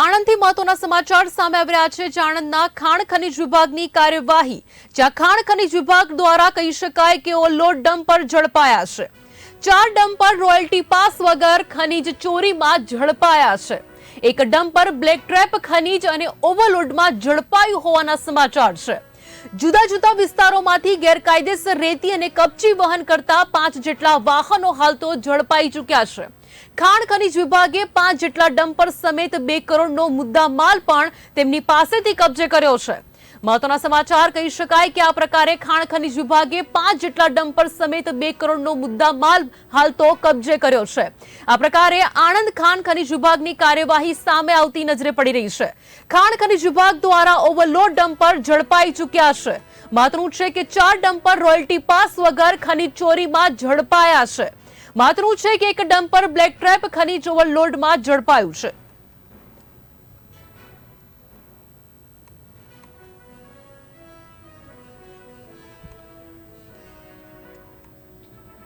આણંદથી મહત્વના સમાચાર સામે આવી રહ્યા છે. આણંદના ખાણ ખનીજ વિભાગની કાર્યવાહી, જ્યાં ખાણ ખનીજ વિભાગ દ્વારા કહી શકાય કે ઓવરલોડ ડમ્પર ઝડપાયા છે. ચાર ડમ્પર રોયલ્ટી પાસ વગર ખનીજ ચોરીમાં ઝડપાયા છે. એક ડમ્પર બ્લેક ટ્રેપ ખનીજ અને ઓવરલોડમાં ઝડપાયું હોવાના સમાચાર છે. જુદા જુદા વિસ્તારોમાંથી ગેરકાયદેસર રેતી અને કપચી વહન કરતા પાંચ જેટલા વાહનો હાલ તો ઝડપાઈ ચૂક્યા છે. ખાણ ખનીજ વિભાગે પાંચ જેટલા ડમ્પર સમેત બે કરોડનો મુદ્દામાલ પણ તેમની પાસેથી કબજે કર્યો છે. મહત્વના સમાચાર, કહી શકાય કે આ પ્રકારે ખાણ ખનીજ વિભાગે પાંચ જેટલા ડમ્પર સમેત બે કરોડનો મુદ્દા માલ હાલ તો કબજે કર્યો છે. આ પ્રકારે આણંદ ખાણ ખનીજ વિભાગની કાર્યવાહી સામે આવતી નજરે પડી રહી છે. ખાણ ખનીજ વિભાગ દ્વારા ઓવરલોડ ડમ્પર ઝડપાઈ ચૂક્યા છે. મહત્વનું છે કે ચાર ડમ્પર રોયલ્ટી પાસ વગર ખનીજ ચોરીમાં ઝડપાયા છે. મહત્વનું છે કે એક ડમ્પર બ્લેક ટ્રેપ ખનીજ ઓવરલોડમાં ઝડપાયું છે.